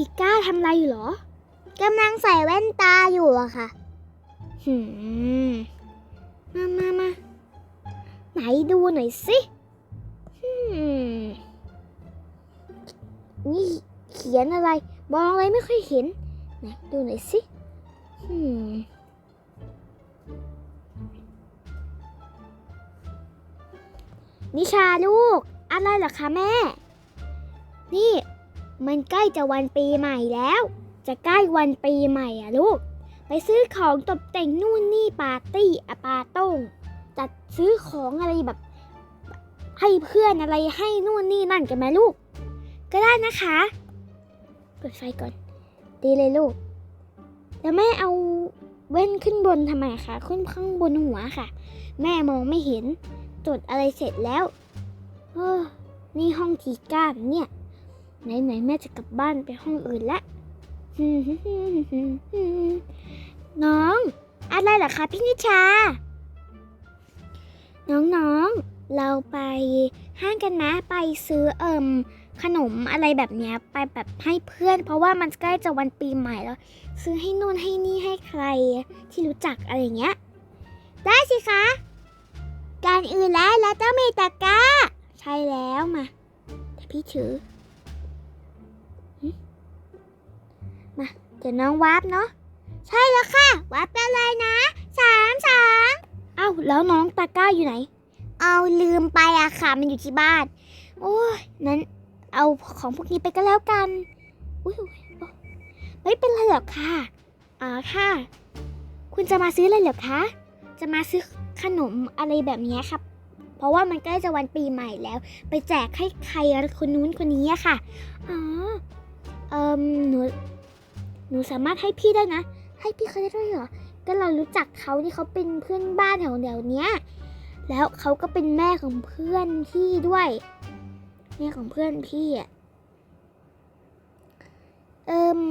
ทีก้าทำอะไรอยู่เหรอกำลังใส่แว่นตาอยู่อะค่ะ หืม มามามา ไหนดูหน่อยสิหืมนี่เขียนอะไรมองอะไรไม่ค่อยเห็นไหนดูหน่อยสิหืมนิชาลูก อะไรเหรอคะแม่ นี่ มันใกล้จะวันปีใหม่แล้ว จะใกล้วันปีใหม่อะลูก ไปซื้อของตกแต่งนู่นนี่ปาร์ตี้อะปาต้งจัดซื้อของอะไรแบบ ให้เพื่อนอะไรให้นู่นนี่นั่นกันไหมลูก ก็ได้นะคะเปิดไฟก่อน ดีเลยลูก แล้วแม่เอาเว้นขึ้นบนทำไมคะขึ้นข้างบนหัวค่ะ แม่มองไม่เห็นจดอะไรเสร็จแล้วเออนี่ห้องทีก้าเนี่ย ไหนไหนๆแม่จะกลับบ้านไปห้องอื่นละ น้อง อะไรเหรอคะพี่นิชา น้องๆ เราไปห้างกันนะไปซื้อเอิมขนมอะไรแบบเนี้ยไปแบบให้เพื่อน เพราะว่ามันใกล้จะวันปีใหม่แล้ว ซื้อให้นู่นให้นี่ให้ใครที่รู้จักอะไรเงี้ย ได้สิคะ การอื่นแล้วเราต้องมีตะกร้า ใช่แล้วมาเดี๋ยวพี่ถือ มาเดี๋ยวน้องวาร์ปเนาะใช่แล้วค่ะวาร์ปได้เลยนะสามสามเอ้าแล้วน้องตะกร้าอยู่ไหน เอาลืมไปอะค่ะ มันอยู่ที่บ้าน โอ้ยนั้นเอาของพวกนี้ไปก็แล้วกันอุ้ยอุ๊ยโอ๊ยไม่เป็นไรหรอกค่ะอ๋อค่ะ คุณจะมาซื้ออะไรเหรอคะจะมาซื้อขนมอะไรแบบนี้ครับ เพราะว่ามันใกล้จะวันปีใหม่แล้ว ไปแจกให้ใครคนนู้นคนนี้อะค่ะ อ๋อ เอิมหนู หนูสามารถให้พี่ได้นะ ให้พี่เขาได้ด้วยเหรอ ก็เรารู้จักเขาที่เขาเป็นเพื่อนบ้านแถวเดียวเนี้ย แล้วเขาก็เป็นแม่ของเพื่อนพี่ด้วย แม่ของเพื่อนพี่อะ เอิม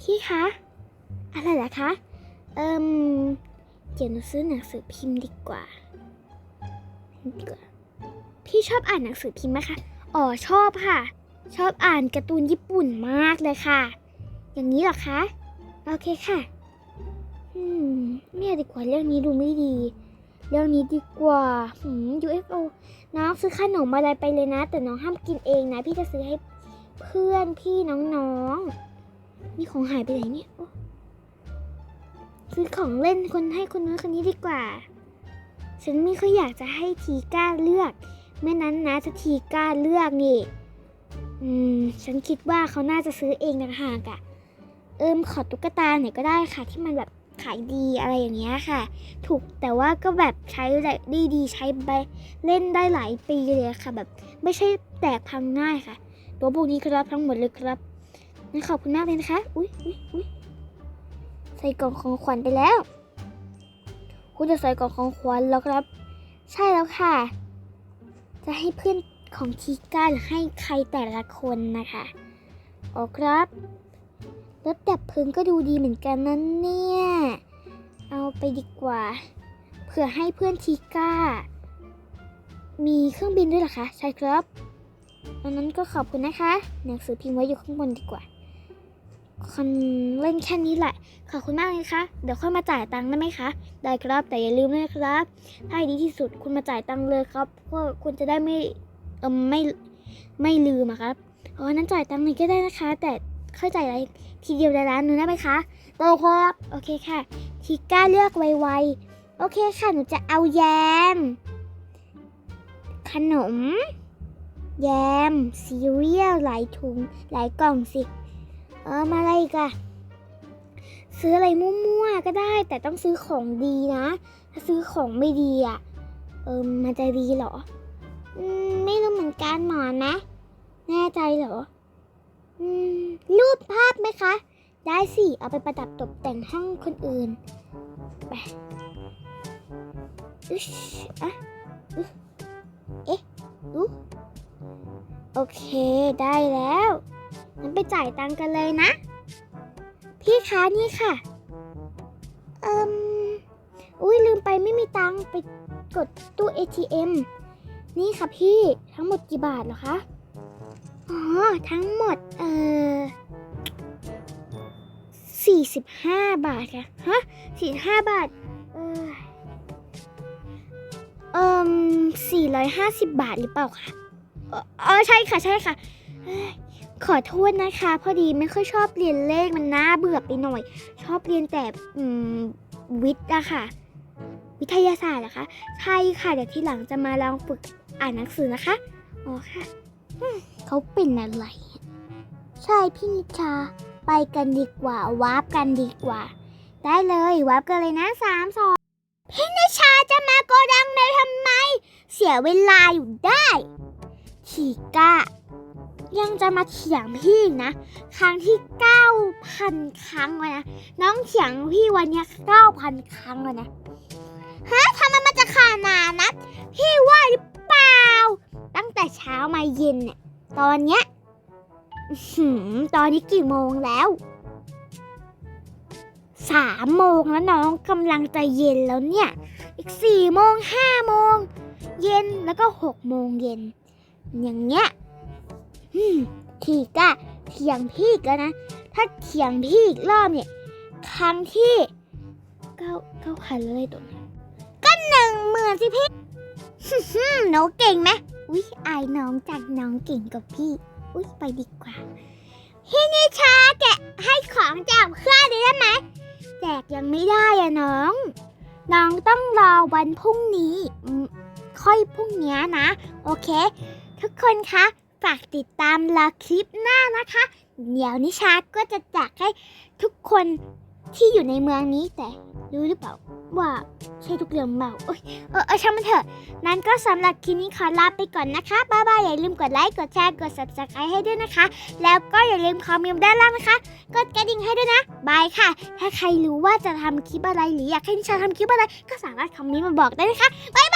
พี่คะ อะไรเหรอคะ เอิมเดี๋ยวหนูซื้อหนังสือพิมพ์ดีกว่าดีกว่า พี่ชอบอ่านหนังสือพิมพ์ไหมคะ อ๋อชอบค่ะ ชอบอ่านการ์ตูนญี่ปุ่นมากเลยค่ะ อย่างนี้หรอคะ โอเคค่ะ อืมไม่เอาดีกว่าเรื่องนี้ดูไม่ดี เรื่องนี้ดีกว่าหืม UFO น้องซื้อขนมอะไรไปเลยนะ แต่น้องห้ามกินเองนะ พี่จะซื้อให้เพื่อนพี่น้องๆนี่ของหายไปไหนเนี่ยซื้อของเล่นคนให้คนนู้นคนนี้ดีกว่า ฉันไม่ค่อยอยากจะให้ทีก้าเลือก ไม่นั้นนะจะทีก้าเลือกนี่ อืม ฉันคิดว่าเขาน่าจะซื้อเองต่างหากอะเอิมขอตุ๊กตาไหนก็ได้ค่ะ ที่มันแบบขายดีอะไรอย่างเงี้ยค่ะ ถูกแต่ว่าก็แบบใช้ได้ดีใช้ไปเล่นได้หลายปีเลยค่ะ แบบไม่ใช่แตกพังง่ายค่ะ ตัวพวกนี้ครับทั้งหมดเลยครับงั้นขอบคุณมากเลยนะคะ อุ้ยอุ้ยอุ้ยใส่กล่องของขวัญไปแล้ว คุณจะใส่กล่องของขวัญแล้วครับ ใช่แล้วค่ะ จะให้เพื่อน ของทีก้าให้ใครแต่ละคนนะคะโอ้ครับรถดับเพลิงก็ดูดีเหมือนกันนั่นเนี่ย เอาไปดีกว่า เผื่อให้เพื่อนทีก้า มีเครื่องบินด้วยหรอคะ ใช่ครับดังนั้นก็ขอบคุณนะคะ หนังสือพิมพ์ไว้อยู่ข้างบนดีกว่าคนเล่นแค่นี้แหละ ขอบคุณมากเลยค่ะเดี๋ยวค่อยมาจ่ายตังค์ได้ไหมคะ ได้ครับ แต่อย่าลืมนะครับ ถ้าดีที่สุดคุณมาจ่ายตังค์เลยครับเพราะคุณจะได้ไม่ เออไม่ไม่ลืมอะครับเพราะนั้นจ่ายตังค์หน่อยก็ได้นะคะ แต่ค่อยจ่ายอะไรทีเดียวในร้านหนึงได้ไหมคะได้ครับโอเคค่ะ ทีก้าเลือกไวๆโอเคค่ะหนูจะเอาแยม ขนม แยมซีเรียลหลายถุงหลายกล่องสิเออมาอะไรกะซื้ออะไรมั่วๆก็ได้ แต่ต้องซื้อของดีนะ ถ้าซื้อของไม่ดีอะเออมันจะดีเหรอ ไม่รู้เหมือนกันหมอนะ แน่ใจเหรอรูปภาพไหมคะ ได้สิ เอาไปประดับตกแต่งห้องคนอื่น ไปอึชอะอึเอ๊ะอุโอเค ได้แล้วงั้นไปจ่ายตังกันเลยนะ พี่คะนี่ค่ะ เอิมอุ้ยลืมไปไม่มีตังไปกดตู้ ATM นี่ค่ะพี่ทั้งหมดกี่บาทเหรอคะ อ๋อ ทั้งหมด เออสี่สิบห้าบาทค่ะ ฮะสี่ห้าบาท เออเอมสี่ร้อยห้าสิบบาทหรือเปล่าคะเออใช่ค่ะใช่ค่ะ ขอโทษนะคะ พอดีไม่ค่อยชอบเรียนเลขมันน่าเบื่อไปหน่อย ชอบเรียนแต่วิทย์อะค่ะ วิทยาศาสตร์เหรอคะ ใช่ค่ะเดี๋ยวทีหลังจะมาลองฝึก อ่านหนังสือนะคะ อ๋อค่ะเขาเป็นอะไร ใช่พี่นิชา ไปกันดีกว่า วาร์ปกันดีกว่า ได้เลย วาร์ปกันเลยนะสามสองพี่นิชาจะมาโกดังเลยทำไม เสียเวลาอยู่ได้ชีก้า ยังจะมาเถียงพี่นะ ครั้งที่9,000ครั้งเลยนะ น้องเถียงพี่วันนี้ย9,000ครั้งเลยนะฮะทำไมมันจะขานาดนะพี่ว่าหรือเป ตั้งแต่เช้ามาเย็นเนี่ยตอนเนี้ยตอนนี้กี่โมงแล้วสามโมงแล้วน้องกำลังจะเย็นแล้วเนี่ย อีกสี่โมงห้าโมง เย็นแล้วก็หกโมงเย็น อย่างเงี้ยอืมทีก็เถียงพี่กันนะ ถ้าเถียงพี่อีกรอบเนี่ยครั้งที่เก้าเก้าพันเลยตัวนี้ก็หนึ่งหมื่นสิพี่หนูเก่งไหม อุ้ยอายน้องจากน้องเก่งกับพี่ อุ้ยไปดีกว่าพี่นิชาแกะให้ของจากเพื่อนได้ไหมแจกยังไม่ได้อะน้อง น้องต้องรอวันพรุ่งนี้ ค่อยพรุ่งนี้นะ โอเค ทุกคนคะฝากติดตามรอคลิปหน้านะคะ เดี๋ยวนิชาก็จะแจกให้ทุกคน ที่อยู่ในเมืองนี้แต่รู้หรือเปล่าว่าใช่ทุกเรื่องเปล่าเอ้ยเออเออช่างมันเถอะ นั้นก็สำหรับคลิปนี้ขอลาไปก่อนนะคะ บ๊ายบาย อย่าลืมกดไลค์ กดแชร์ กด subscribe ให้ด้วยนะคะ แล้วก็อย่าลืมคอมเมนต์ด้านล่างนะคะ กดกระดิ่งให้ด้วยนะ บายค่ะ ถ้าใครรู้ว่าจะทำคลิปอะไรหรืออยากให้นิชาทำคลิปอะไร ก็สามารถคอมเมนต์มาบอกได้นะคะ บ๊ายบาย